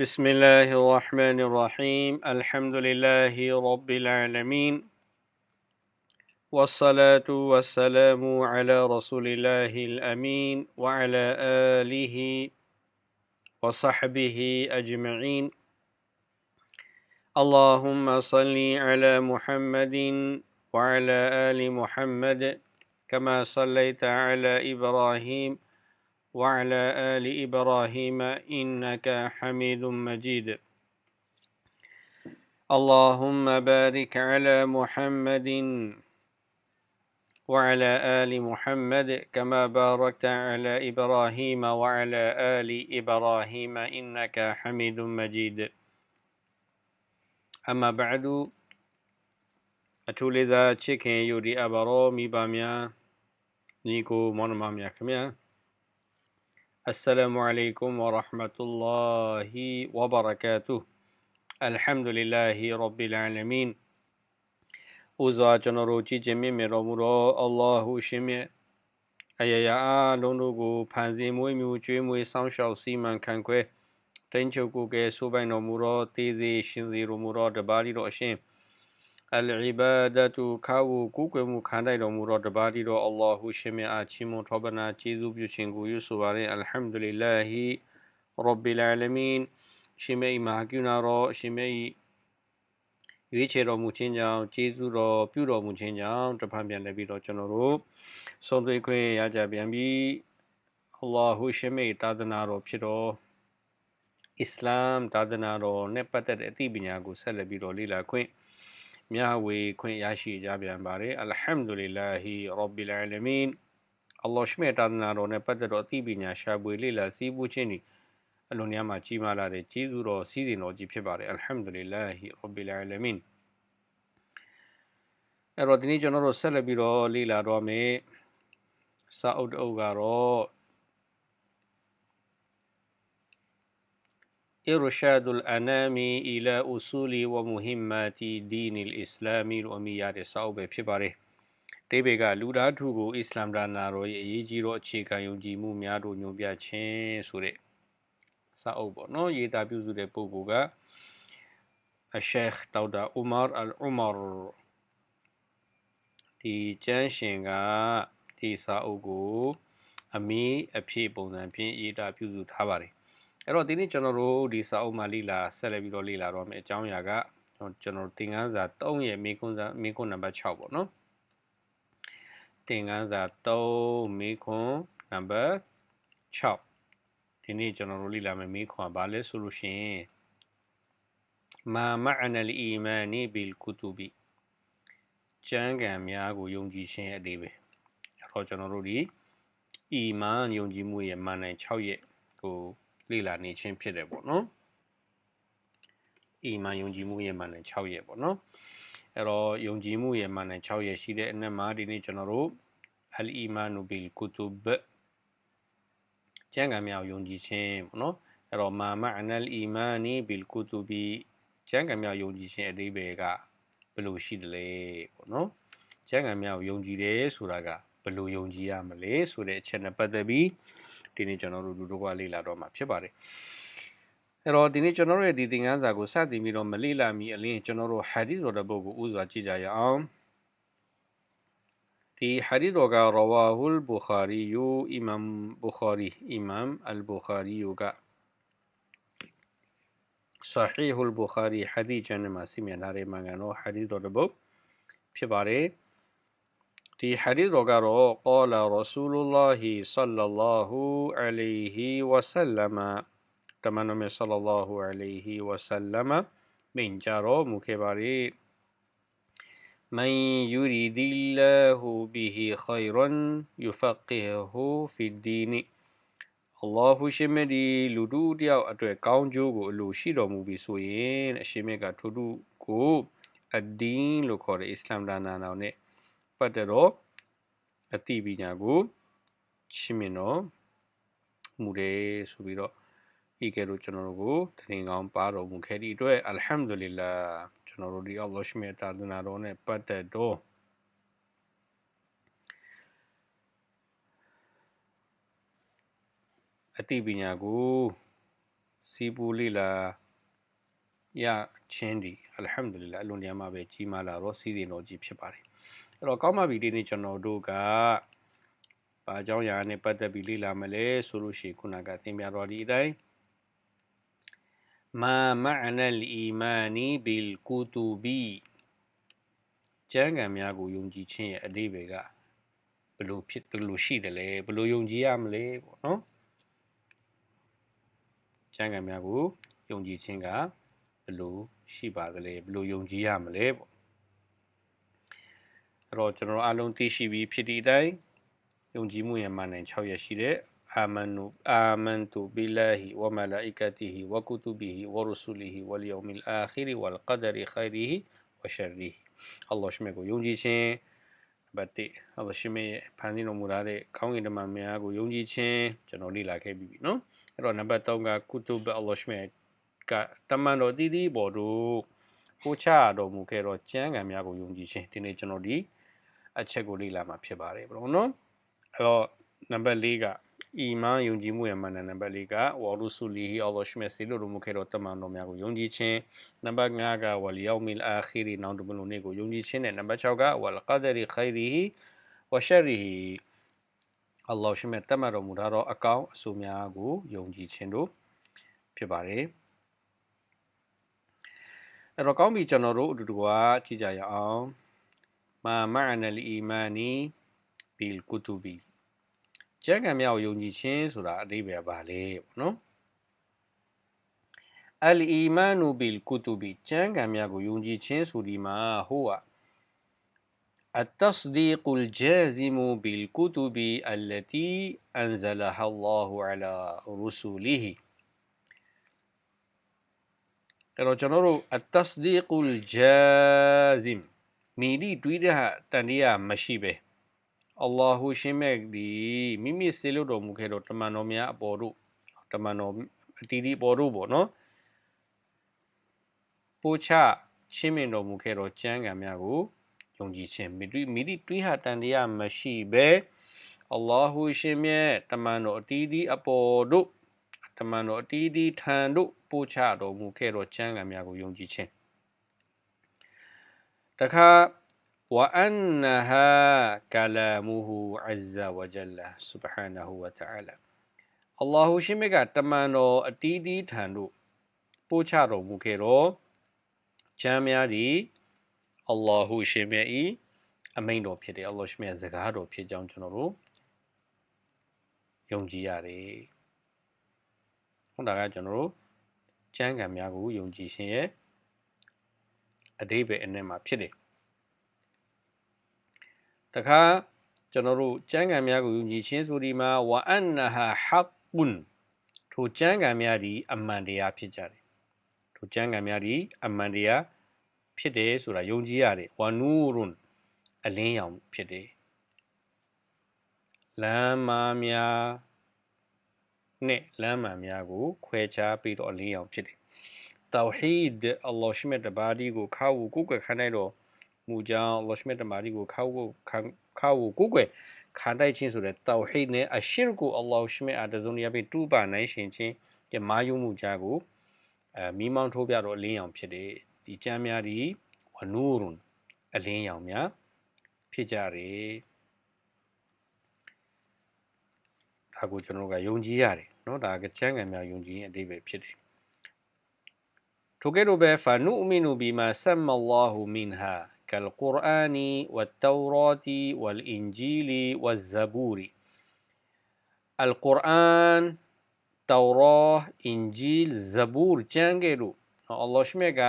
بسم الله الرحمن الرحيم. الحمد لله رب العالمين. والصلاة والسلام على رسول الله الأمين وعلى آله وصحبه أجمعين. اللهم صل على محمد وعلى آل محمد كما صليت على إبراهيم وعلى آل إبراهيم إنك حميد مجيد اللهم بارك على محمد وعلى آل محمد كما باركت على إبراهيم وعلى آل إبراهيم إنك حميد مجيد أما بعد أتولي ذا تشيكين يوري أبرو ميباميا نيكو مونماميا كميا السلام عليكم ورحمة الله وبركاته الحمد لله رب العالمين ဦးစွာကျွန်တော်တို့ကြည်ကျ င်မြင့်မြတ်တော်မူသောအလ္လာဟုရှင်မြတ်အယရာအလုံးတို့ကိုဖန်ဆင်းမွေးမြူကျွေးမွေးစောင့်ရှောက်စီမံခန့်ခွဲတိန်ချုပ်ကိုကဲဆိုပိုင်တော်မူသောတေးစေရှင်စေတော်မူသောတပါးတော်အရှင် အလ်အီဘာဒတုခါဝကုကွယ်မှုခံတိုက်တော်မူသောတပါးတော်အလ္လာဟုရှင်မြတ်အားချီးမွမ်းထောပနာကျေးဇူးပြုခြင်းကိုယူဆိုပါရယ်အလ်ဟမ်ဒူလ illah ရဘ်ဘီလ်အာလမင်ရှင်မြတ်မာကုနာတော်ရှင်မြတ်ရွေးချယ်တော်မူခြင်းကြောင့်ကျေးဇူးတော်ပြုတော်မူခြင်းကြောင့်တဖန်ပြန်လည်းပြီးတော့ကျွန်တော်တို့ဆုံးသွေးခွင့်ရကြပြန်ပြီးအလ္လာဟူရှင်မေတာသနာတော်ဖြစ်တော်အစ္စလာမ်သာသနာတော်နဲ့ပတ်သက်တဲ့အသိပညာကိုဆက်လက်ပြီးတော့လေ့လာခွင့် မျှဝေခွင့်ရရှိကြပြန်ပါတယ်အလ်ဟမ်ဒူလ illah ရဘ်ဘီလ်အာလမင်အလ္လာဟ်ရှမေတာသနာတော်နဲ့ပတ်သက်တော့အသိပညာရှာဖွေလေ့လာစီးပူးခြင်းတွေအလုံးများမှာကြီးမားလာတဲ့ကျေးဇူးတော်စီးစိမ်တော်ကြီးဖြစ်ပါတယ်အလ်ဟမ်ဒူလ illah ရဘ်ဘီလ်အာလမင်အဲ့တော့ဒီနေ့ကျွန်တော်တို့ဆက်လက်ပြီးတော့လေ့လာတော့မယ်စာအုပ်တအုပ်ကတော့ إرشاد الأنام إلى أصول ومهمات دين الإسلام လို့အမည်ရတဲ့စာအုပ်ပဲဖြစ်ပါတယ်။တိဘေကလူသားထုကိုအစ္စလာမ်ဒါနာတော်ရဲ့အရေးကြီးသောအခြေခံယုံကြည်မှုများတို့ညွှန်ပြခြင်းဆိုတဲ့စာအုပ်ပေါ့နော်ရေးသားပြုစုတဲ့ပုဂ္ဂိုလ်ကအရှက်ဒေါက်တာအူမာအလ်အူမာဒီကျမ်းရှင်ကဒီစာအုပ်ကိုအမီးအဖြစ်ပုံစံဖြင့်ရေးသားပြုစုထားပါတယ် အဲ့တော့ဒီနေ့ကျွန်တော်တို့ဒီစာအုပ်မှာလေ့လာဆက်လက်ပြီးတော့လေ့လာတော့မယ်အကြောင်းအရာကကျွန်တော်သင်ခန်းစာ3ရဲ့မိခွန်းစာမိခွန်းနံပါတ်6ပေါ့နော်သင်ခန်းစာ3မိခွန်းနံပါတ်6ဒီနေ့ကျွန်တော်တို့လေ့လာမယ်မိခွန်းကဘာလဲဆိုလို့ရှိရင်မာမအနလ်အီမာနီဘီလ်ကုတူဘီကျမ်းဂန်များကိုယုံကြည်ခြင်းအသေးပဲအဲ့တော့ကျွန်တော်တို့ဒီအီမန်ယုံကြည်မှုရဲ့မာနိုင်6ရက်ကို လေ့လာနေခြင်းဖြစ်တယ်ပေါ့နော်အီမန်ယုံကြည်မှုရဲ့မာနိုင်6ရက်ပေါ့နော်အဲ့တော့ယုံကြည်မှုရဲ့မာနိုင်6ရက်ရှိတဲ့အနက်မှာဒီနေ့ကျွန်တော်တို့အလ်အီမန်ဘီလ်ကုတူဘကျမ်းဂန်များယုံကြည်ခြင်းပေါ့နော်အဲ့တော့မာမအနလ်အီမန်နီဘီလ်ကုတူဘီကျမ်းဂန်များယုံကြည်ခြင်းအသေးပဲကဘယ်လိုရှိတယ်လဲပေါ့နော်ကျမ်းဂန်များကိုယုံကြည်တယ်ဆိုတာကဘယ်လိုယုံကြည်ရမလဲဆိုတဲ့အချက်နဲ့ပတ်သက်ပြီး ဒီနေ့ကျွန်တော်တို့လူတို့ကလေ့လာတော့မှာဖြစ်ပါတယ်အဲ့တော့ဒီနေ့ကျွန်တော်တို့ရဲ့ဒီသင်ခန်းစာကိုစတင်ပြီးတော့မလေ့လာမီအလင်းကျွန်တော်တို့ဟာဒီဆိုတဲ့ပုဂ္ဂိုလ်ဥစွာကြည့်ကြရအောင်ဒီဟာဒီတော်ကရဝါဟူလ်ဘူခါရီယူအီမမ်ဘူခါရီအီမမ်အလ်ဘူခါရီယူက صحيح البخاري حديث ကျမ်းမှာစီမံထားတဲ့မှန်ကန်တော့ hadith တော်တစ်ပုဒ်ဖြစ်ပါတယ် ဒီ hadith တော်ကတော့ قال رسول الله صلى الله عليه وسلم တမန်တော်မြတ် صلى الله عليه وسلم မိန့်ကြတော်မူခဲ့ပါတယ် من يريد الله به خيرا يفقهه في الدين အလ္လာဟူရှင်မြတ်ဒီလူတို့တယောက်အတွက်ကောင်းကျိုးကိုအလိုရှိတော်မူပြီဆိုရင်အရှင်မြတ်ကထို့သူကိုအဒင်းလို့ခေါ်တဲ့အစ္စလာမ်ဒါနာတော်နဲ့ ပတ်သက်တော့အတိပညာကိုချီးမြှင့်တော်မူတယ်ဆိုပြီးတော့ဤကဲလို့ကျွန်တော်တို့ကိုတရင်ကောင်းပါတော်မူခဲ့သည့်အတွက်အလ်ဟမ်ဒူလ illah ကျွန်တော်တို့ဒီအလ္လာဟ်ရှင်မြတ်တာသနာတော်နဲ့ပတ်သက်တော့အသိပညာကိုစီပူလေးလာရချင်းဒီအလ်ဟမ်ဒူလ illah အလွန်တရာမှပဲကြီးမားလာတော့စီးစိမ်တော်ကြီးဖြစ်ပါတယ် အဲ့တော့ကောင်းပါပြီဒီနေ့ကျွန်တော်တို့ကဘာကြောင့်ရာနဲ့ပတ်သက်ပြီးလေ့လာမလဲဆိုလို့ရှိရင်ခုနကသင်ပြတော်ဒီအတိုင်းမာမအနလ်အီမာနီဘီလ်ကူတူဘီကျမ်းဂန်များကိုယုံကြည်ခြင်းရဲ့အဓိပ္ပာယ်ကဘယ်လိုဖြစ်ဘယ်လိုရှိတယ်လဲဘယ်လိုယုံကြည်ရမလဲပေါ့နော်ကျမ်းဂန်များကိုယုံကြည်ခြင်းကဘယ်လိုရှိပါသလဲဘယ်လိုယုံကြည်ရမလဲပေါ့ အဲ့တော့ကျွန်တော်အားလုံးသိရှိပြီးဖြစ်တဲ့အတိုင်းယုံကြည်မှုရဲ့မှန်နိုင်6ရက်ရှိတဲ့အာမနုအာမန်တုဘီလာဟီဝမလာအီကတီဟီဝကုတုဘီဟီဝရဆူလီဟီဝလ်ယောမီလ်အာခီရီဝလ်ကဒရီခိုင်ရီဟီဝရှရီဟီအလ္လာဟ်ရှိမြတ်ကိုယုံကြည်ခြင်းဘတ်တိအလ္လာဟ်ရှိမြတ်ရဲ့ဖန်ဆင်းတော်မူထားတဲ့ကောင်းကင်တမန်များကိုယုံကြည်ခြင်းကျွန်တော်လေ့လာခဲ့ပြီးပြီနော်အဲ့တော့နံပါတ်3ကကုတုဘအလ္လာဟ်ရှိမြတ်ကတမန်တော်တည်တည်ပေါ်တို့ပို့ချတော်မူခဲ့တော့ကျမ်းဂန်များကိုယုံကြည်ခြင်းဒီနေ့ကျွန်တော်ဒီ အချက်ကိုလေ့လာမှာဖြစ်ပါတယ်ဘလို့နော်အဲ့တော့နံပါတ်4ကအီမန်ယုံကြည်မှုရဲ့မှန်တဲ့နံပါတ်4ကဝါရုဆူလီဟီအော်လောရှ်မြတ်စီလို့လို့မခဲ့တော့တမန်တော်များကိုယုံကြည်ခြင်းနံပါတ်5ကဝလီယောမီလ်အာခီရီနောက်တမလို့နေ့ကိုယုံကြည်ခြင်းနဲ့နံပါတ်6ကဝလ်ကဒရီခိုင်ရီဟီဝရှရီဟီအလ္လာဟ်ရှိမြတ်တမန်တော်မူထားသောအကောင်းအဆိုများကိုယုံကြည်ခြင်းတို့ဖြစ်ပါတယ်အဲ့တော့ကောင်းပြီကျွန်တော်တို့အတူတူကကြည့်ကြရအောင် မာမာအနလ်အီမာနီဘီလ်ကူတူဘီကျမ်းဂန်များကိုယုံကြည်ခြင်းဆိုတာအဓိပ္ပာယ်ပါလေပေါ့နော်အလ်အီမာနူဘီလ်ကူတူဘီကျမ်းဂန်များကိုယုံကြည်ခြင်းဆိုဒီမှာဟိုက التصديق الجازم بالكتب التي أنزلها الله على رسله အဲ့တော့ကျွန်တော်တို့ التصديق الجازم မိ ဒီတွေးတဲ့ဟာတန်တရားမရှိပဲအလ္လာဟူရှင်မဲ့ဒီမိမိစေလို့တော်မူခဲ့တော့တမန်တော်များအပေါ်တို့တမန်တော်အတီးဒီပေါ်တို့ပေါ့နော်ပို့ချရှင်းမြင်တော်မူခဲ့တော့ကျမ်းဂန်များကိုယုံကြည်ခြင်းမိဒီမိဒီတွေးဟာတန်တရားမရှိပဲအလ္လာဟူရှင်မြတ်တမန်တော်အတီးဒီအပေါ်တို့တမန်တော်အတီးဒီထံတို့ပို့ချတော်မူခဲ့တော့ကျမ်းဂန်များကိုယုံကြည်ခြင်း တခါဝအန်နဟာကလာမူဟူအဇ္ဇဝဂျလလာဆူဘဟာနဟူဝတအာလာအလ္လာဟူရှိမကတမန်တော်အတီးတီးထံသို့ပို့ချတော်မူခဲ့တော့ချမ်းများသည်အလ္လာဟူရှိမဤအမိန်တော်ဖြစ်တယ်အလ္လာဟ်ရှိမရဲ့စကားတော်ဖြစ်ကြောင်းကျွန်တော်တို့ယုံကြည်ရတယ်ဟုတ်တာကကျွန်တော်တို့ကျမ်းဂန်များကိုယုံကြည်ခြင်းရဲ့ အတိပ္ပယ်အနက်မှာဖြစ်တယ်တခါကျွန်တော်တို့ကျမ်းဂန်များကိုယုံကြည်ခြင်းဆိုဒီမှာဝအန်နဟာဟက်ကွန်ထိုကျမ်းဂန်များသည်အမှန်တရားဖြစ်ကြတယ်ထိုကျမ်းဂန်များသည်အမှန်တရားဖြစ်တယ်ဆိုတာယုံကြည်ရတယ်ဝနူရွန်အလင်းရောင်ဖြစ်တယ်လမ်းမများနဲ့လမ်းမှန်များကို ခွဲခြားပြီးတော့အလင်းရောင်ဖြစ်တယ် တောဟီဒ်အလ္လာဟ်ရှိမြတ်တပါးဒီကိုခါဝကိုကိုယ်ခံနိုင်တော့မူကြောင့်လောရှမတ်တမာရီကိုခါဝခါခါဝကိုကွယ်ခါတိုက်ခြင်းဆိုတဲ့တောဟိတ်နဲ့အရှိရကိုအလ္လာဟ်ရှိမြတ်အတဇုံရပိတူပါနိုင်ရှင်ခြင်းကမာယုံမှုကြကိုအဲမိမောင်းထိုးပြတော့အလင်းရောင်ဖြစ်တယ်ဒီကျမ်းများဒီဝနူရွန်အလင်းရောင်များဖြစ်ကြတယ်ဒါကိုကျွန်တော်ကယုံကြည်ရတယ်เนาะဒါကကျမ်းဂန်များယုံကြည်ရင်အတိပဲဖြစ်တယ် ထိုကဲ့သို့ပဲဖာနုမီနူဘီမာဆမ်မလာဟူမင်ဟာကလ်ကုရ်အာနီဝတ်တောရာတီဝလ်အင်ဂျီလီဝဇ်ဇဘူရီအလ်ကုရ်အာန်တောရာအင်ဂျီလ်ဇဘူရ်ကျမ်းကဲ့သို့အလ္လာဟ်ရှမေက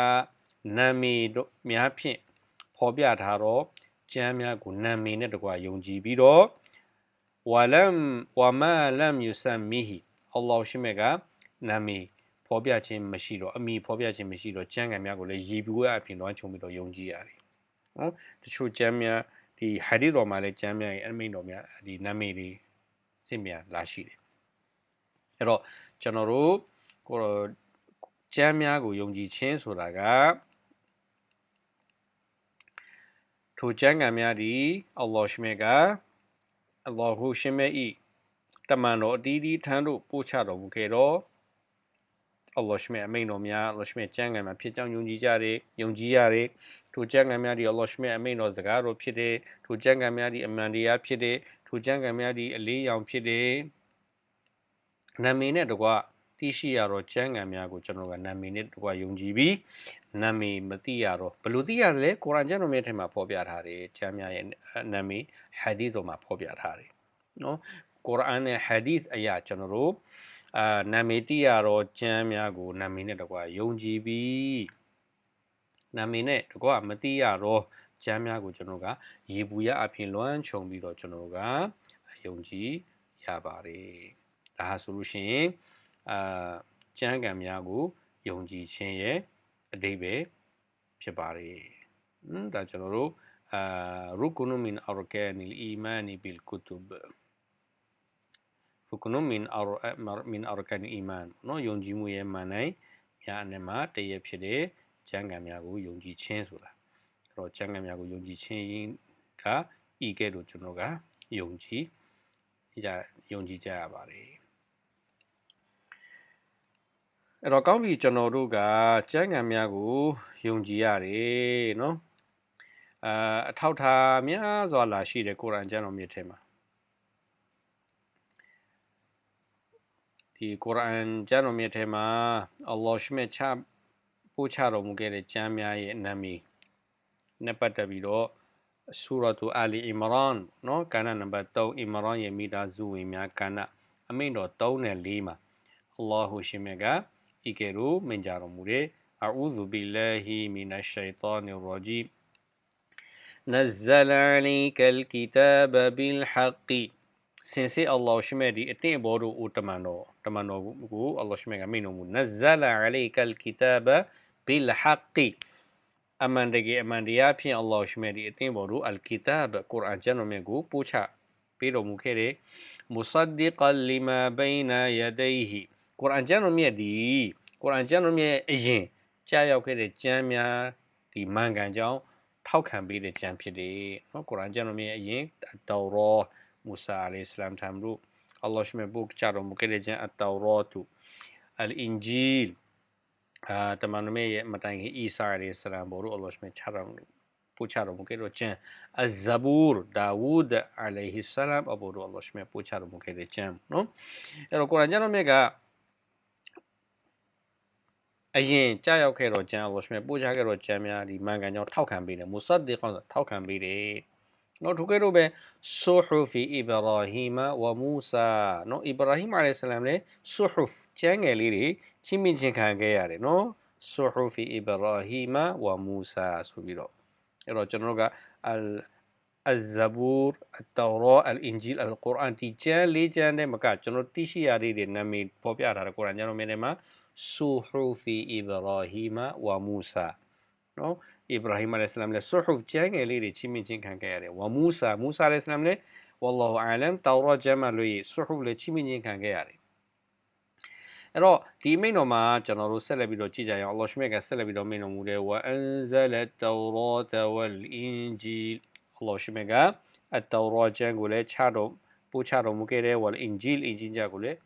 နာမည်တို့များဖြင့်ဖော်ပြထားတော့ကျမ်းများကိုနာမည်နဲ့တကွာယုံကြည်ပြီးတော့ဝလမ်ဝမာလမ်ယူဆမ်မီဟီအလ္လာဟ်ရှမေကနာမည် ဖော်ပြခြင်းမရှိတော့အမိဖော်ပြခြင်းမရှိတော့ကျမ်းဂန်များကိုလည်းရည်ပွေးအဖြစ်တော့ခြုံပြီးတော့ယုံကြည်ရတယ်နော်တချို့ကျမ်းများဒီဟာဒီတော်မှာလည်းကျမ်းများရဲ့အမိန်တော်များဒီနာမည်တွေစင်မြန်လာရှိတယ်အဲ့တော့ကျွန်တော်တို့ကိုကျမ်းများကိုယုံကြည်ခြင်းဆိုတာကထိုကျမ်းဂန်များသည်အလ္လာဟ်ရှိမြတ်ကအလ္လာဟ်ရှိမြတ်ဤတမန်တော်အတီးတီးထမ်းတို့ပို့ချတော်မူခဲ့တော့ အလ္လာဟ်ရှမြတ်အမိန်တော်များအလ္လာဟ်ရှမြတ်ကျမ်းဂန်မှာဖြစ်ကြောင်းယုံကြည်ကြတယ်ယုံကြည်ရတယ်ထိုကျမ်းဂန်များဒီအလ္လာဟ်ရှမြတ်အမိန်တော်စကားတော်ဖြစ်တယ်ထိုကျမ်းဂန်များဒီအမှန်တရားဖြစ်တယ်ထိုကျမ်းဂန်များဒီအလေးရောင်ဖြစ်တယ်နာမည်နဲ့တကွသိရှိရတော့ကျမ်းဂန်များကိုကျွန်တော်ကနာမည်နဲ့တကွယုံကြည်ပြီးနာမည်မသိရတော့ဘယ်လိုသိရလဲကုရ်အာန်ကျမ်းတော်မြတ်ထဲမှာဖော်ပြထားတယ်ကျမ်းများရဲ့နာမည်ဟာဒီသ်တော်မှာဖော်ပြထားတယ်နော်ကုရ်အာန်နဲ့ဟာဒီသ်အရာကျွန်တော်တို့ အာနာမည်တိရတော့ကျမ်းများကိုနာမည်နဲ့တကွာယုံကြည်ပြီးနာမည်နဲ့တကွာမတိရတော့ကျမ်းများကိုကျွန်တော်ကရေပူရအဖြစ်လွှမ်းခြုံပြီးတော့ကျွန်တော်ကယုံကြည်ရပါတယ်ဒါဟာဆိုလို့ရှိရင်အာကျမ်းဂန်များကိုယုံကြည်ခြင်းရဲ့အတိတ်ပဲဖြစ်ပါတယ်။ဟွန်းဒါကျွန်တော်တို့အာရုကုနုမင်အာရကန်အီအီမန်ဘီလ်ကုတူဘ် ဖုကနုမင်အာရမင်အာရကန်အီမန်နော်ယုံကြည်မှုရဲ့မန်နိုင်ညာနဲ့မှာတရဖြစ်တဲ့ကျမ်းဂန်များကိုယုံကြည်ခြင်းဆိုတာအဲ့တော့ကျမ်းဂန်များကိုယုံကြည်ခြင်းကဤကဲ့သို့ကျွန်တော်ကယုံကြည်ရယုံကြည်ကြရပါတယ်အဲ့တော့ကောင်းပြီကျွန်တော်တို့ကကျမ်းဂန်များကိုယုံကြည်ရတယ်နော်အာအထောက်ထားများစွာလာရှိတယ်ကုရ်အာန်ကျမ်းတော်မြစ်ထဲမှာ ဒီကုရ်အာန်ကျမ်းတော်မြတ်ထဲမှာအလ္လာဟ်ရှမြတ်ချပို့ချတော်မူခဲ့တဲ့ကျမ်းများရဲ့နာမည်နဲ့ပတ်သက်ပြီးတော့ဆူရတ်အာလီအီမရန်နော်ကဏ္ဍနံပါတ်3အီမရန်ရဲ့မိသားစုဝင်များကဏ္ဍအမိန့်တော်3နဲ့4မှာအလ္လာဟ်ရှင်မြတ်ကဤကဲ့သို့မိန့်ကြတော်မူတဲ့အာဥဇူဘီလာဟီမီနရှ်ရှိတန်ရဂျီ نزل عليك الكتاب بالحق စင်စစ်အလ္လာဟ်ရှိမဲ့ဒီအတင့်ဘောတို့အိုတမန်တော်တမန်တော်ကိုအလ္လာဟ်ရှိမဲ့ကမိန့်တော်မူနဇလအလိုက်ကလ်ကီတာဘဘီလ်ဟက်ကီအမန်တကယ်အမန်တရားဖြင့်အလ္လာဟ်ရှိမဲ့ဒီအတင့်ဘောတို့အလ်ကီတာဘကုရ်အာန်ကျမ်းတော်မြတ်ကိုပို့ချပေးတော်မူခဲ့တဲ့မုဆဒဒီကလီမာဘိနာယဒိဟီကုရ်အာန်ကျမ်းတော်မြတ်ဒီကုရ်အာန်ကျမ်းတော်မြတ်အရင်ကြားရောက်ခဲ့တဲ့ကျမ်းများဒီမှန်ကန်ကြောင်းထောက်ခံပေးတဲ့ကျမ်းဖြစ်တယ်နော်ကုရ်အာန်ကျမ်းတော်မြတ်အရင်တော်ရော မူဆာအလိုင်စလမ်ထံတို့အလ္လာဟ်ရှမေဘုတ်ချတော်မူခဲ့တဲ့ကျမ်းအတ္တောရောတုအလ်အင်ဂျီလ်အာတမန်တော်ရဲ့မတိုင်ခင်အီဆာအလိုင်စလမ်ဘောတို့အလ္လာဟ်ရှမေချတော်ပို့ချတော်မူခဲ့တဲ့ကျမ်းအဇဘူရ်ဒါဝုဒ်အလိုင်ဟီဆလမ်အဘောတို့အလ္လာဟ်ရှမေပို့ချတော်မူခဲ့တဲ့ကျမ်းနော်အဲ့တော့ကုရ်အာန်ကျမ်းတော်မြတ်ကအရင်ကြာရောက်ခဲ့တော့ကျမ်းအလ္လာဟ်ရှမေပို့ချခဲ့တော့ကျမ်းများဒီမှန်ကန်ကြောင်းထောက်ခံပေးတယ်မုဆတ်ဒီကွန်ထောက်ခံပေးတယ် နော်ထိုကဲ့သို့ပဲဆူဟူဖီအီဘရာဟီမာဝမူဆာနော်အီဘရာဟီမာလေးဆလမ်လည်းဆူဟူကျမ်းငယ်လေးတွေချင်းမြင့်ချင်းခံခဲ့ရတယ်နော်ဆူဟူဖီအီဘရာဟီမာဝမူဆာဆိုပြီးတော့အဲ့တော့ကျွန်တော်ကအလ်အဇဘူရ်အတောရာအလ်အင်ဂျီလ်အလ်ကုရ်အန်တီကျမ်းလေးကျမ်းနဲ့မကကျွန်တော်သိရှိရသေးတဲ့နာမည်ပေါ်ပြထားတဲ့ကုရ်အန်ကျမ်းတော်များထဲမှာဆူဟူဖီအီဘရာဟီမာဝမူဆာနော် အစ္စရာဟိမအလိုင်ဆလမ်လည်းဆူဟူကျမ်းငယ်လေးတွေချင်းမြင့်ချင်းခံခဲ့ရတယ်ဝမူဆာမူဆာအလိုင်ဆလမ်လည်းဝလ္လာဟူအလမ်တောရကျမ်းမှာလို့ဆူဟူလည်းချင်းမြင့်ချင်းခံခဲ့ရတယ်အဲ့တော့ဒီမိန့်တော်မှာကျွန်တော်တို့ဆက်လက်ပြီးတော့ကြည့်ကြရအောင်အလ္လာဟ်ရှမြတ်ကဆက်လက်ပြီးတော့မိန့်တော်မူတယ်ဝအန်ဇလတ်တောရတဝလ်အင်ဂျီလ်အလ္လာဟ်ရှမြတ်ကအတ်တောရကျမ်းကိုလည်းချတော့ပို့ချတော်မူခဲ့တယ်ဝလ်အင်ဂျီလ်အင်ဂျီလ်ကိုလည်း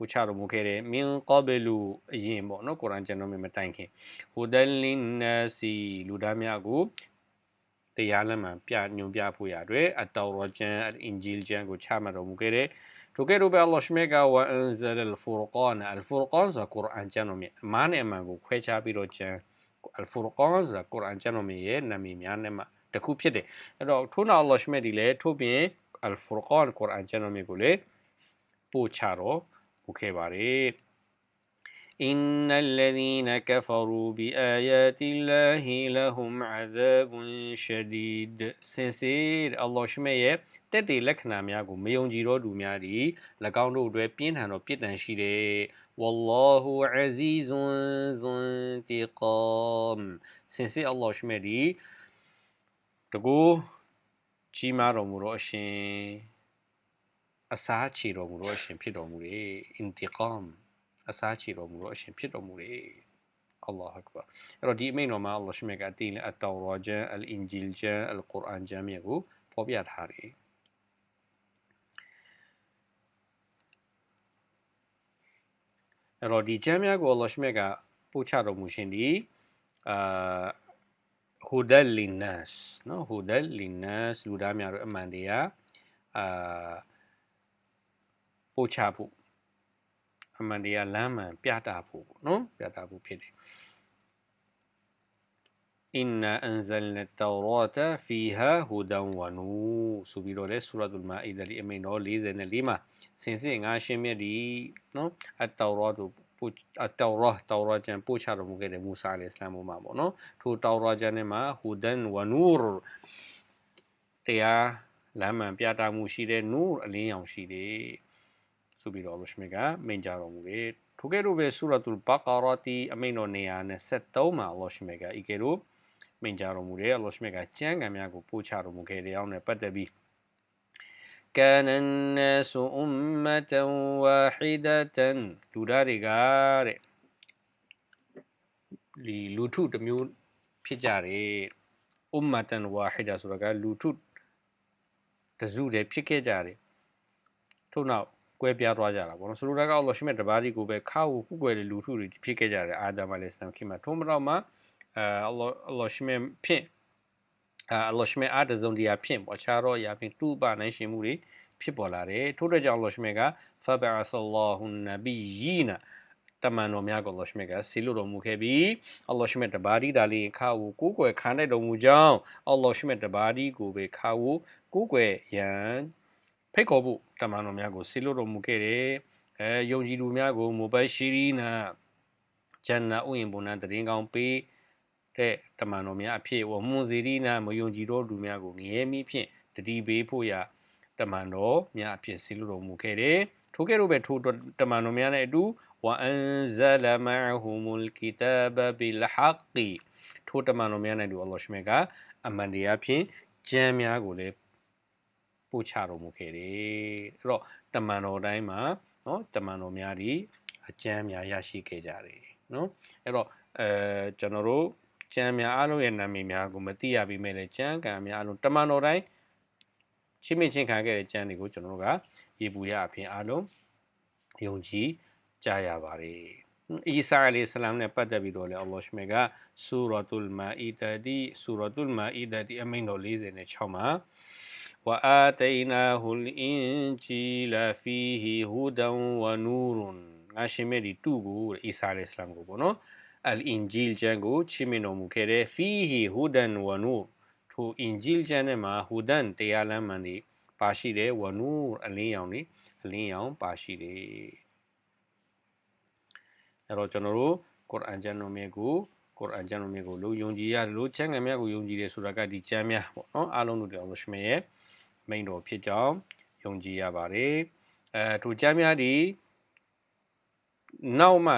ပို့ချတော်မူခဲ့တယ်မင်ကဘလူအရင်ပေါ့နော်ကုရ်အာန်ကျမ်းတော်မြတ်မတိုင်ခင်ဟူဒလ်လင်နစီလူသားများကိုတရားလက်မှန်ပြညွှန်ပြဖို့ရအတွက်အတောရကျမ်းအင်ဂျီလ်ကျမ်းကိုချမှတ်တော်မူခဲ့တယ်ထိုကဲ့သို့ပဲအလ္လာဟ်ရှမေကဝအန်ဇလ်ဖူရ်ကာန်အလ်ဖူရ်ကာန်ဆိုကုရ်အာန်ကျမ်းတော်မြတ်အမားနဲ့အမှန်ကိုခွဲခြားပြီးတော့ကျမ်းအလ်ဖူရ်ကာန်ဆိုတာကုရ်အာန်ကျမ်းတော်မြတ်ရဲ့နာမည်များနဲ့မှတခုဖြစ်တယ်အဲ့တော့ထို့နောက်အလ္လာဟ်ရှမေဒီလေထို့ပြင်အလ်ဖူရ်ကာန်ကုရ်အာန်ကျမ်းတော်မြတ်ကိုလေပို့ချတော့ ပို့ခဲ့ပါတယ် إن الذين كفروا بآيات الله لهم عذاب شديد စင်စစ်အလ္လာဟ်ရှမေရဲ့တက်တည်လက္ခဏာများကိုမယုံကြည်သောသူများသည်၎င်းတို့အတွက်ပြင်းထန်သောပြစ်ဒဏ်ရှိတယ် والله عزيز ذو انتقام စင်စစ်အလ္လာဟ်ရှမေသည်တကူကြီးမားတော်မူသောအရှင် အစားချေတော်မူသောအရှင်ဖြစ်တော်မူတယ် intiqam အစားချေတော်မူသောအရှင်ဖြစ်တော်မူတယ်အလ္လာဟ်အက္ဘာအဲ့တော့ဒီအမိန့်တော်မှာအလ္လာဟ်ရှမေကအတိနဲ့အတောရောဂျန်အလ်အင်ဂျီလ်ဂျန်အလ်ကုရ်အာန်ဂျန်မြေကိုဖော်ပြထားတယ်အဲ့တော့ဒီကျမ်းများကိုအလ္လာဟ်ရှမြတ်ကပို့ချတော်မူရှင်ဒီအာဟူဒယ်လီနတ်နော်ဟူဒယ်လီနတ်လူသားများတို့အမှန်တရားအာ ပို့ချဖို့အမှန်တရားလမ်းမှန်ပြတာဖို့ပေါ့နော်ပြတာဖို့ဖြစ်တယ်အင်နာအန်ဇလ်နတောရတာဖီဟာဟူဒန်ဝနူဆိုပြီးတော့လေဆူရတ်အလ်မာအီဒါလီအမိန်တော်44မှာစင်စစ်ငါရှင်းမြတ်ဒီနော်အတောရတို့ပို့အတောရတောရကျန်ပို့ချတော်မူခဲ့တဲ့မူဆာအလ္လာဟ်အလัยဟ်မှာပေါ့နော်ထိုတောရကျန်ထဲမှာဟူဒန်ဝနူတရားလမ်းမှန်ပြတာမှုရှိတဲ့နူအလင်းရောင်ရှိတယ် ဆိုပြီးတော့အလ္လာဟ်မြတ်ကမိန့်ကြားတော်မူတယ်ထိုကဲ့သို့ပဲဆူရတ်အလ်ဘကာရာတီအမိန့်တော်123မှာအလ္လာဟ်မြတ်ကဤကဲ့သို့မိန့်ကြားတော်မူတယ်အလ္လာဟ်မြတ်ကကျမ်းဂန်များကိုပို့ချတော်မူခဲ့တဲ့အကြောင်းနဲ့ပတ်သက်ပြီး كان الناس أمة واحدة လူသားတွေကတဲ့ဒီလူထုတစ်မျိုးဖြစ်ကြတယ် ummatan wahida ဆိုတာကလူထုတစုတည်းဖြစ်ခဲ့ကြတယ်ထို့နောက် ကွဲပြားသွားကြတာပေါ့နော်ဆိုလိုတာကအလ္လာဟ်ရှိမြတ်တပါးဒီကိုပဲခါကိုခုကွယ်တဲ့လူထုတွေဖြစ်ခဲ့ကြတယ်အာဒမ်အလိုင်စလမ်ခင်မှာထုံးမတော့မှာအဲအလ္လာဟ်အလ္လာဟ်ရှိမြတ်ဖြစ်အလ္လာဟ်ရှိမြတ်အားတစုံတရာဖြစ်ပေါ့ခြားတော့ရာဖြင့်တူပါနိုင်ရှင်မှုတွေဖြစ်ပေါ်လာတယ်ထို့တဲ့ကြောင့်အလ္လာဟ်ရှိမြတ်ကဖဘအဆလ္လာဟူနဘီယီနာတမန်တော်များကိုအလ္လာဟ်ရှိမြတ်ကဆီလို့တော်မူခဲ့ပြီးအလ္လာဟ်ရှိမြတ်တပါးဒီဒါလေးခါကိုကိုးကွယ်ခံတဲ့တော်မူကြောင်းအလ္လာဟ်ရှိမြတ်တပါးဒီကိုပဲခါကိုကိုးကွယ်ရန် ဖိတ်ခေါ်ဖို့တမန်တော်များကိုဆီလွတ်တော်မူခဲ့တယ်။အဲယုံကြည်သူများကိုမိုဘိုင်းရှိရီနာဂျန်နာဥယျာဉ်ပုံနံတည်ငောင်းပေးတဲ့တမန်တော်များအဖြစ်ဝမွန်စီရီနာမယုံကြည်တော်သူများကိုငရဲမိဖြင့်တတိပေးဖို့ရတမန်တော်များအဖြစ်ဆီလွတ်တော်မူခဲ့တယ်။ထိုကဲ့သို့ပဲထိုတမန်တော်များနဲ့အတူဝအန်ဇလမဟူမူလ်ကီတာဘဘီလဟက်ကီထိုတမန်တော်များနဲ့အတူအလ္လာဟ်ရှင်ကအမှန်တရားဖြင့်ကျမ်းများကိုလည်း ပို့ချတော်မူခဲ့တယ်အဲ့တော့တမန်တော်တိုင်းမှာနော်တမန်တော်များဒီအကျမ်းများရရှိခဲ့ကြတယ်နော်အဲ့တော့အဲကျွန်တော်တို့ကျမ်းများအားလုံးရဲ့နာမည်များကိုမသိရပေမဲ့လည်းကျမ်းကံများအားလုံးတမန်တော်တိုင်းချင်းမြင့်ချင်းခံခဲ့တဲ့ကျမ်းတွေကိုကျွန်တော်တို့ကရေပူရအဖြစ်အားလုံးယုံကြည်ကြားရပါတယ်အီဆာအလိုင်ဆလမ်နဲ့ပတ်သက်ပြီးတော့လည်းအလ္လာဟ်ရှမေကဆူရတ်တူလ်မာအီဒါဒီဆူရတ်တူလ်မာအီဒါဒီအမိန့်တော်46မှာ وآتيناه الإنجيل فيه هدى ونور ငါရှင်မဲ့ဒီတူကိုအီဆာအလိုင်ဆလမ်ကိုပေါ့နော်အလ်အင်ဂျီလ်ကျမ်းကိုချီးမြှင့်တော်မူခဲ့တဲ့ فيه هدى ونور ထိုအင်ဂျီလ်ကျမ်းထဲမှာဟူဒန်တရားလမ်းမှန်တွေပါရှိတယ်ဝနူအလင်းရောင်တွေအလင်းရောင်ပါရှိတယ်အဲ့တော့ကျွန်တော်တို့ကုရ်အန်ကျမ်းတော်မြတ်ကိုကုရ်အန်ကျမ်းတော်မြတ်ကိုလို့ယုံကြည်ရတယ်လို့ကျမ်းဂန်မြတ်ကိုယုံကြည်တယ်ဆိုတာကဒီကျမ်းများပေါ့နော်အားလုံးတို့တရားလို့ရှ မရဲ့မိန်တော်ဖြစ်ကြောင်းယုံကြည်ရပါတယ်အဲထိုကျမ်းများဒီနောက်မှ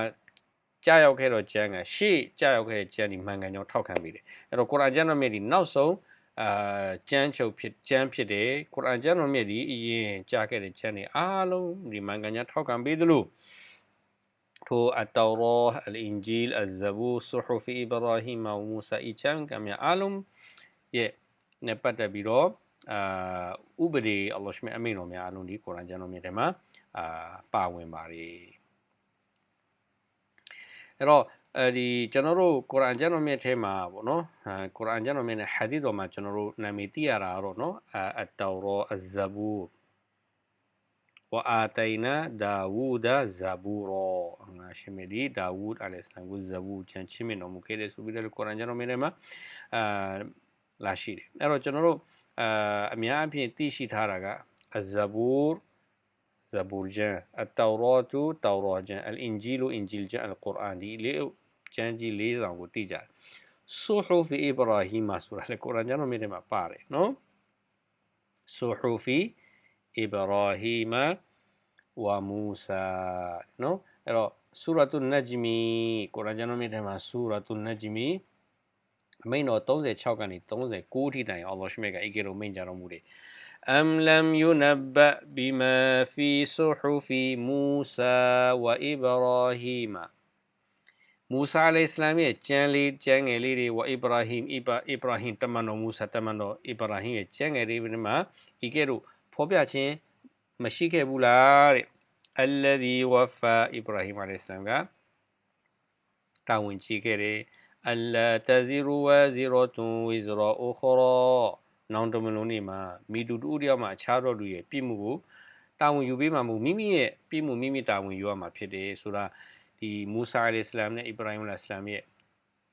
ကြာရောက်ခဲ့တော့ကျမ်းကရှေ့ကြာရောက်ခဲ့တဲ့ကျမ်းဒီမှန်ကန်ကြောင်းထောက်ခံပြီးတယ်အဲ့တော့ကုရ်အန်ကျမ်းတော်မြတ်ဒီနောက်ဆုံးအာကျမ်းချုပ်ဖြစ်ကျမ်းဖြစ်တယ်ကုရ်အန်ကျမ်းတော်မြတ်ဒီအရင်ကြာခဲ့တဲ့ကျမ်းတွေအားလုံးဒီမှန်ကန်ကြောင်းထောက်ခံပေးသလိုထိုအတောရောအလ်အင်ဂျီလ်အဇဘူဆူဟူဖီအီဘရာဟီမဝမူဆာအီချန်ကမြအားလုံးရဲ့နဲ့ပတ်သက်ပြီးတော့ အာဥပဒေအလ္လာဟ်ရှမြတ်အမိန့်တော်များအလုံးဒီကုရ်အာန်ကျမ်းတော်မြတ်ထဲမှာအာပါဝင်ပါတယ်အဲ့တော့အဲဒီကျွန်တော်တို့ကုရ်အာန်ကျမ်းတော်မြတ်ထဲမှာပေါ့နော်အဲကုရ်အာန်ကျမ်းတော်မြတ်နဲ့ဟာဒီသ်တော်မှာကျွန်တော်တို့နာမည်သိရတာတော့နော်အတ်တောရောအဇဘူဝအာတိုင်နာဒါဝူဒါဇဘူရောငါရှင်မဒီဒါဝူဒ်အလိုင်စလမ်ကိုဇဘူချန်ချင်းမတော်မူခဲ့တဲ့ဆိုပြီးတော့ကုရ်အာန်ကျမ်းတော်မြတ်ထဲမှာအာလာရှိတယ်အဲ့တော့ကျွန်တော်တို့ အာအများအပြားသိရှိထားတာကအဇဘူရ်ဇဘူရ်ဂျန်အတောရောတူတောရောဂျန်အလ်အင်ဂျီလူအင်ဂျီလ်ဂျန်အလ်ကုရ်အာန်ဒီလေကျမ်းကြီး၄ဆောင်ကိုသိကြတယ်ဆူဟူဖီအီဘရာဟီမာဆိုတာလေကုရ်အာန်ကျမ်းတော်မြတ်ထဲမှာပါတယ်နော်ဆူဟူဖီအီဘရာဟီမာဝါမူဆာနော်အဲ့တော့ဆူရတ်တုနဂျ်မီကုရ်အာန်ကျမ်းတော်မြတ်ထဲမှာဆူရတ်တုနဂျ်မီ အမိန်တော်36ကနေ39ထိတိုင်အောင်လောရှိမဲ့ကအေကေလိုမိန်ကြတော်မူတယ်အမ်လမ်ယူနဘဘီမာဖီဆူဟူဖီမူဆာဝအီဘရာဟီမာမူဆာအလိုင်စလမ်ရဲ့ကျမ်းလေးကျမ်းငယ်လေးတွေဝအီဘရာဟိမ်အီဘာအီဘရာဟိမ်တမန်တော်မူဆာတမန်တော်အီဘရာဟိမ်ရဲ့ကျမ်းငယ်လေးတွေမှာဤကဲ့သို့ဖော်ပြခြင်းမရှိခဲ့ဘူးလားတဲ့အလ္လဒီဝဖာအီဘရာဟိမ်အလိုင်စလမ်ကတာဝန်ကြီးခဲ့တယ်။ ألا تزر وازرة وزر أخرى နောင်တမလုံးနေမှာမိတူတူတယောက်မှာအခြားတော့လူရဲ့ပြည်မှုကိုတာဝန်ယူပေးမှာမဟုတ်မိမိရဲ့ပြည်မှုမိမိတာဝန်ယူရမှာဖြစ်တယ်ဆိုတာဒီမူဆာအလ္စလမ်နဲ့အစ္စရာဟိမ်အလ္စလမ်ရဲ့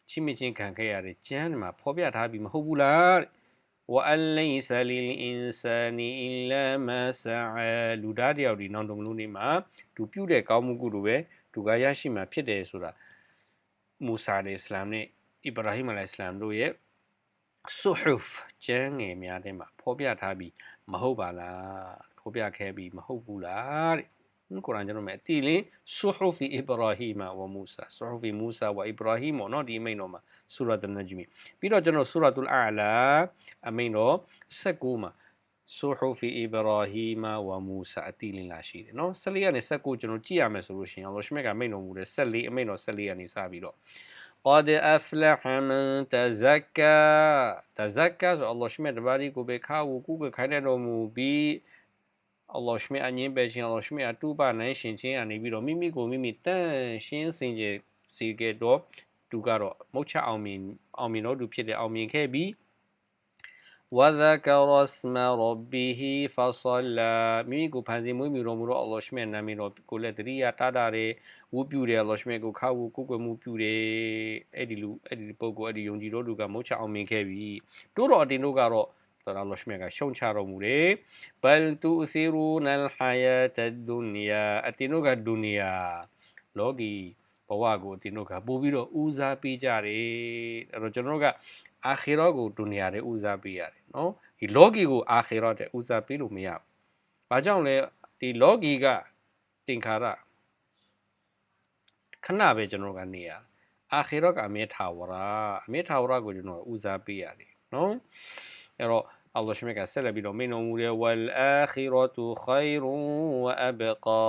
ချစ်မြချင်းခံခဲ့ရတဲ့ကျမ်းမှာဖော်ပြထားပြီးမဟုတ်ဘူးလားတဲ့ وأن ليس للإنسان إلا ما سعى လူသားတယောက်ဒီနောင်တမလို့နေမှာသူပြုတဲ့ကောင်းမှုကုသိုလ်ပဲသူကရရှိမှာဖြစ်တယ်ဆိုတာ မူဆာအလัยဟ်အလัยဟ်နဲ့အီဗရာဟိမအလိုင်စလမ်တို့ရဲ့ဆူဟူဖ်ကျမ်းငယ်များထဲမှာဖော်ပြထားပြီးမဟုတ်ပါလားဖော်ပြခဲ့ပြီးမဟုတ်ဘူးလားတဲ့ကုရ်အာန်ကျွန်တော်မဲ့အတီလင်းဆူဟူဖီအီဗရာဟိမဝမူဆာဆူဟူဖီမူဆာဝအီဗရာဟိမောနော်ဒီအမိန်တော်မှာဆူရတ်နဂျမီပြီးတော့ကျွန်တော်ဆူရတ်တူလ်အာလာအမိန်တော်16မှာ ဆူဟူဖီအီဗရာဟိမဝမူဆာအတီလင်းလာရှိတယ်နော်14ကနေ16ကျွန်တော်ကြည့်ရမယ်ဆိုလို့ရှိရင်အလ္လာဟ်ရှမြတ်ကမိန်တော်မူတဲ့14အမိန်တော်14ကနေစပြီးတော့ قد أفلح من تزكى تزكى so Allah shme dabari ko be kha wu ku ke khai တော်မူပြီး Allah ရှမေအငင်းပဲခြင်း Allah ရှမေအတူပါနိုင်ရှင်ချင်းအနေပြီးတော့မိမိကိုမိမိတန့်ရှင်းစင်ကြယ်စီခဲ့တော့သူကတော့မုတ်ချအောင်မြင်အောင်မြင်တော့သူဖြစ်တဲ့အောင်မြင်ခဲ့ပြီး وذكر اسم ربه فصلى မိမိကိုဖန်ဆင်းမွေးမြူတော်မူသောအလ္လာဟ်ရှမြတ်နာမည်တော်ကိုလည်းတရိယာတာတာတယ်ဝုပြုတယ်အလ္လာဟ်ရှမြတ်ကိုခါဝုကိုကွယ်မှုပြုတယ်အဲ့ဒီလူအဲ့ဒီပုဂ္ဂိုလ်အဲ့ဒီယုံကြည်တော်သူကမုတ်ချအောင်မြင်ခဲ့ပြီတိုးတော်အတင်တို့ကတော့တော်အလ္လာဟ်ရှမြတ်ကရှုံချတော်မူတယ်ဘယ်တူစီရူနလ်ဟာယတ်ဒုနီယာအတင်တို့ကဒုနီယာလောကီဘဝကိုအတင်တို့ကပို့ပြီးတော့ဦးစားပေးကြတယ်အဲ့တော့ကျွန်တော်တို့က အာခီရောကိုဒုနီယာတဲ့ဦးစားပေးရတယ်နော်ဒီလောကီကိုအာခီရောတဲ့ဦးစားပေးလို့မရဘူး။ဘာကြောင့်လဲဒီလောကီကတင်္ခါရခဏပဲကျွန်တော်ကနေရအာခီရောကအမေထာဝရအမေထာဝရကိုကျွန်တော်ဦးစားပေးရတယ်နော်အဲ့တော့ Allah ရှမြတ်ကဆက်လက်ပြီးတော့မိန်တော်မူတဲ့ wal akhiratu khairun wa abqa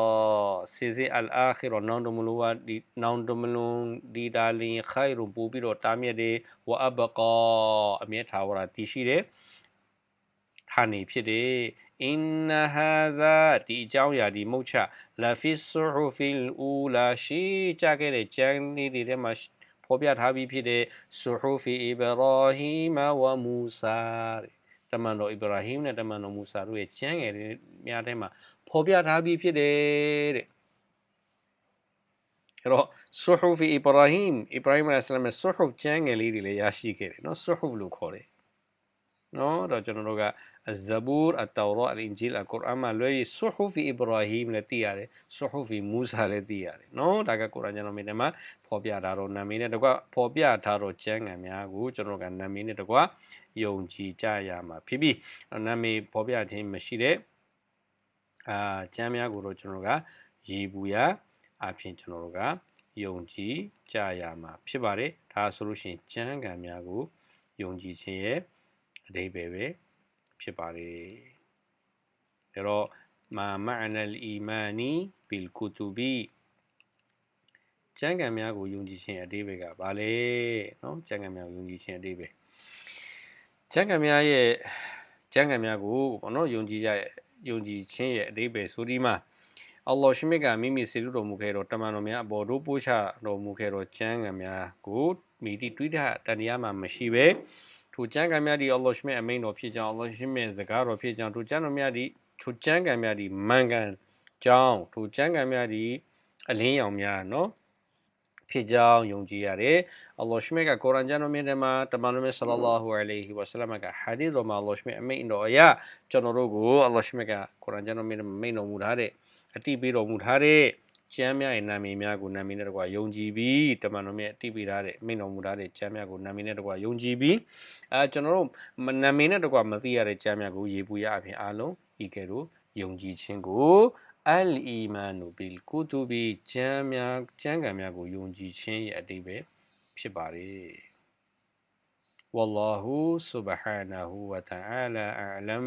စီစီ al akhira နောင်တမလူဝဒီနောင်တမလူဒီဒါလင် khairun ပို့ပြီးတော့တားမြစ်တယ် wa abqa အမြဲထာဝရတည်ရှိတယ်ဌာနေဖြစ်တယ်အင်နဟာဇာဒီအကြောင်းအရာဒီမုတ်ချလာဖီဆူဖီလ်အူလာရှိကြခဲ့တဲ့ကျမ်းလေးတွေထဲမှာဖော်ပြထားပြီးဖြစ်တဲ့ဆူဟူဖီအီဘရာဟီမဝမူဆာတဲ့ တမန်တော်အီဗရာဟင်နဲ့တမန်တော်မူဆာတို့ရဲ့ကျမ်းငယ်တွေများထဲမှာဖော်ပြထားပြီးဖြစ်တယ်တဲ့အဲ့တော့ဆူဟူဖီအီဗရာဟင်အီဗရာဟင်အလัยဟိစလမ်ရဲ့ဆူဟူဖ်ကျမ်းငယ်လေးတွေလည်းရရှိခဲ့တယ်နော်ဆူဟူဖ်လို့ခေါ်တယ်နော်တော့ကျွန်တော်တို့က الزبور التوراة الإنجيل القرآن မှာလွဲပြီး صحف إبراهيم လည်းသိရတယ် صحف موسى လည်းသိရတယ်နော်ဒါကကုရ်အာန်ကျမ်းတော်မှာဖော်ပြထားတော့နာမည်နဲ့တကွဖော်ပြထားတော့ကျမ်းဂန်များကိုကျွန်တော်ကနာမည်နဲ့တကွယုံကြည်ကြရမှာဖြစ်ပြီးနာမည်ဖော်ပြခြင်းမရှိတဲ့အာကျမ်းများကိုတော့ကျွန်တော်ကရည်ပူရာအဖြစ်ကျွန်တော်တို့ကယုံကြည်ကြရမှာဖြစ်ပါတယ်ဒါဆိုလို့ရှိရင်ကျမ်းဂန်များကိုယုံကြည်ခြင်းရဲ့အဓိပ္ပာယ်ပဲ ဖြစ်ပါတယ်အဲ့တော့မာမအနလ်အီမာနီဘီလ်ကူတူဘီကျမ်းဂန်များကိုယုံကြည်ခြင်းအဓိပ္ပာယ်ကဘာလဲเนาะကျမ်းဂန်များကိုယုံကြည်ခြင်းအဓိပ္ပာယ်ကျမ်းဂန်များရဲ့ကျမ်းဂန်များကိုဘောနော်ယုံကြည်ကြယုံကြည်ခြင်းရဲ့အဓိပ္ပာယ်ဆိုဒီမှာအလ္လာဟ်ရှိမြတ်ကမိမိစေလူတော်မူခဲ့တော့တမန်တော်များအပေါ်တို့ပို့ချတော်မူခဲ့တော့ကျမ်းဂန်များကိုမိတိတွေးတာတန်တရားမှမရှိပဲ ထိုကျမ်းဂန်များသည်အလ္လာဟ်ရှိမြတ်အမိန်တော်ဖြစ်ကြောင်းအလ္လာဟ်ရှိမြတ်စကားတော်ဖြစ်ကြောင်းထိုကျမ်းတော်များသည်ထိုကျမ်းဂန်များသည်မန်ကန်ကြောင်းထိုကျမ်းဂန်များသည်အလင်းရောင်များနော်ဖြစ်ကြောင်းယုံကြည်ရတယ်။အလ္လာဟ်ရှိမြတ်ကကုရ်အာန်ကျမ်းတော်မြတ်ထဲမှာတမန်တော်မြတ်ဆလ္လာလာဟူအလိုင်ဟီဝါဆလမ်ကဟာဒီသ်တော်မှာအလ္လာဟ်ရှိမြတ်အမိန့်တော်အရာကျွန်တော်တို့ကိုအလ္လာဟ်ရှိမြတ်ကကုရ်အာန်ကျမ်းတော်မြတ်ထဲမှာမိန့်တော်မူထားတဲ့အတိပေးတော်မူထားတဲ့ ကျမ်းများရဲ့နာမည်များကိုနာမည်နဲ့တကွာယုံကြည်ပြီးတမန်တော်မြတ်တိပိထားတဲ့မိန့်တော်မူထားတဲ့ကျမ်းများကိုနာမည်နဲ့တကွာယုံကြည်ပြီးအဲကျွန်တော်တို့နာမည်နဲ့တကွာမသိရတဲ့ကျမ်းများကိုရေပူရအပြင်အားလုံးဤကဲ့သို့ယုံကြည်ခြင်းကိုအလ်အီမန်နူဘီလ်ကူတူဘီကျမ်းများကျမ်းဂန်များကိုယုံကြည်ခြင်းရဲ့အတိပ္ပယ်ဖြစ်ပါတယ်ဝလ္လာဟူဆူဘဟာနာဟူဝတအာလာအာလမ်